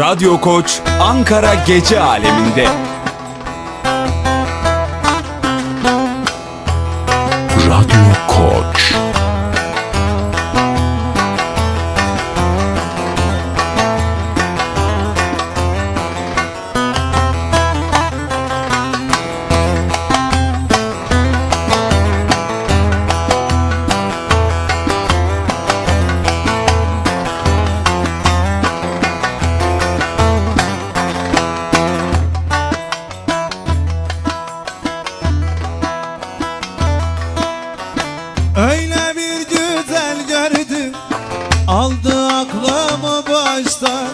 Radyo Koç Ankara Gece Aleminde. Aklımı baştan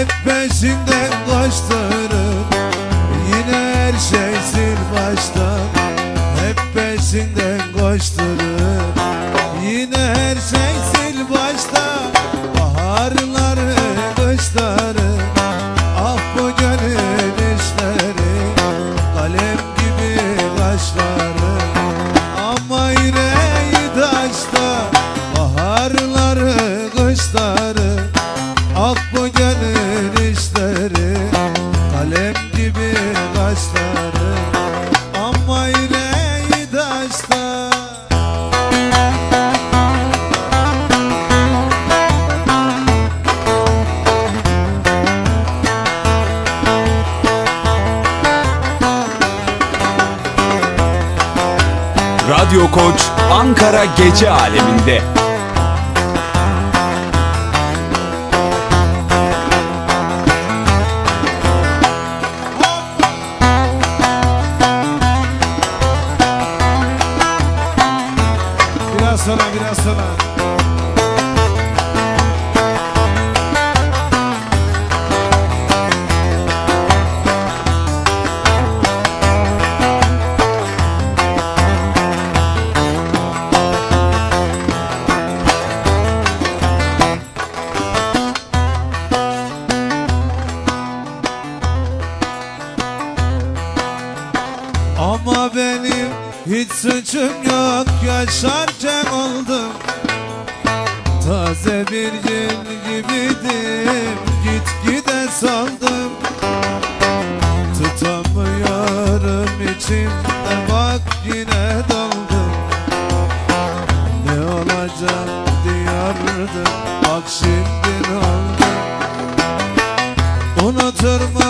Hep peşinden koşturur Yine her şey sil baştan Hep peşinden koşturur. Yine her şey sil baştan Baharları, kışları Ah bu gönül işleri. Kalem gibi kaşları Gönül işleri Kalem gibi kaşları Ama yüreği taşta Radyo Koç Ankara Gece Aleminde. Biraz sonra biraz sonra. Ama benim hiç suçum yok yaşarken oldum Taze bir gül gibiydim git gide saldım. Tutamıyorum içimde bak yine doldum. Ne olacak diyordum bak şimdi ne oldu? Unuturmuş sevdiğini